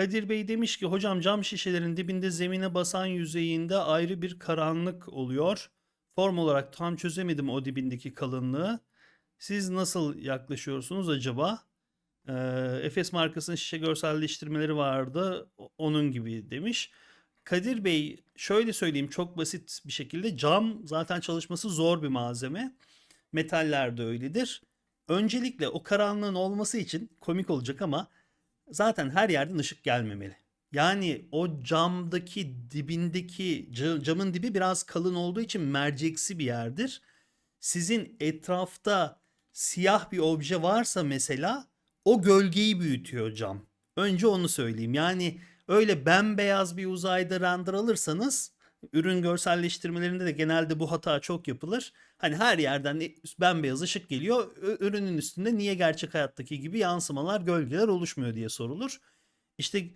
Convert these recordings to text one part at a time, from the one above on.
Kadir Bey demiş ki hocam cam şişelerin dibinde zemine basan yüzeyinde ayrı bir karanlık oluyor. Form olarak tam çözemedim o dibindeki kalınlığı. Siz nasıl yaklaşıyorsunuz acaba? Ee, Efes markasının şişe görselleştirmeleri vardı. Onun gibi demiş. Kadir Bey şöyle söyleyeyim çok basit bir şekilde cam zaten çalışması zor bir malzeme. Metaller de öyledir. Öncelikle o karanlığın olması için komik olacak ama zaten her yerden ışık gelmemeli. Yani o camdaki dibindeki ca- camın dibi biraz kalın olduğu için merceksi bir yerdir. Sizin etrafta siyah bir obje varsa mesela o gölgeyi büyütüyor cam. Önce onu söyleyeyim. Yani öyle bembeyaz bir uzayda render alırsanız ürün görselleştirmelerinde de genelde bu hata çok yapılır. Hani her yerden bembeyaz ışık geliyor. Ürünün üstünde niye gerçek hayattaki gibi yansımalar, gölgeler oluşmuyor diye sorulur. İşte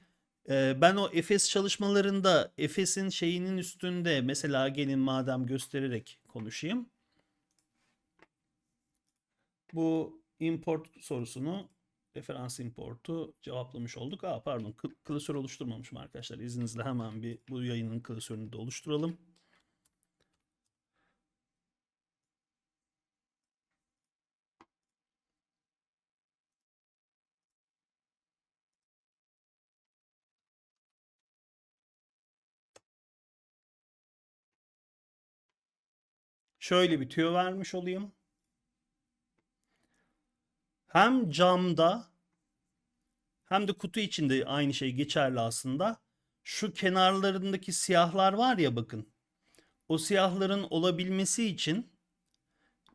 e, ben o Efes çalışmalarında Efes'in şeyinin üstünde mesela gelin madem göstererek konuşayım. Bu import sorusunu referans importu cevaplamış olduk. Aa pardon kl- klasör oluşturmamışım arkadaşlar. İzninizle hemen bir bu yayının klasörünü de oluşturalım. Şöyle bir tüyo vermiş olayım. Hem camda hem de kutu içinde aynı şey geçerli aslında. Şu kenarlarındaki siyahlar var ya bakın. O siyahların olabilmesi için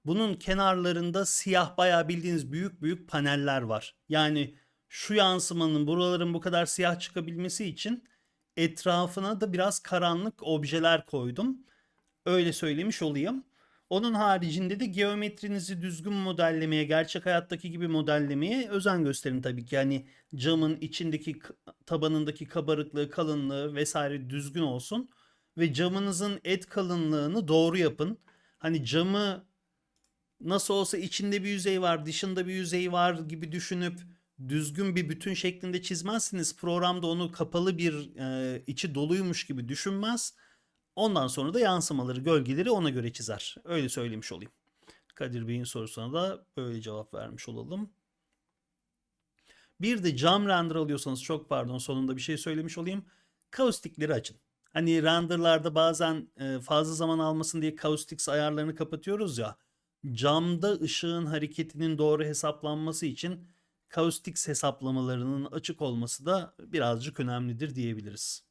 bunun kenarlarında siyah bayağı bildiğiniz büyük büyük paneller var. Yani şu yansımanın buraların bu kadar siyah çıkabilmesi için etrafına da biraz karanlık objeler koydum. Öyle söylemiş olayım. Onun haricinde de geometrinizi düzgün modellemeye, gerçek hayattaki gibi modellemeye özen gösterin tabii ki. Yani camın içindeki tabanındaki kabarıklığı, kalınlığı vesaire düzgün olsun ve camınızın et kalınlığını doğru yapın. Hani camı nasıl olsa içinde bir yüzey var, dışında bir yüzey var gibi düşünüp düzgün bir bütün şeklinde çizmezsiniz. Programda onu kapalı bir e, içi doluymuş gibi düşünmez. Ondan sonra da yansımaları, gölgeleri ona göre çizer. Öyle söylemiş olayım. Kadir Bey'in sorusuna da böyle cevap vermiş olalım. Bir de cam render alıyorsanız çok pardon sonunda bir şey söylemiş olayım. Kaustikleri açın. Hani renderlarda bazen e, fazla zaman almasın diye Caustix ayarlarını kapatıyoruz ya. Camda ışığın hareketinin doğru hesaplanması için Caustix hesaplamalarının açık olması da birazcık önemlidir diyebiliriz.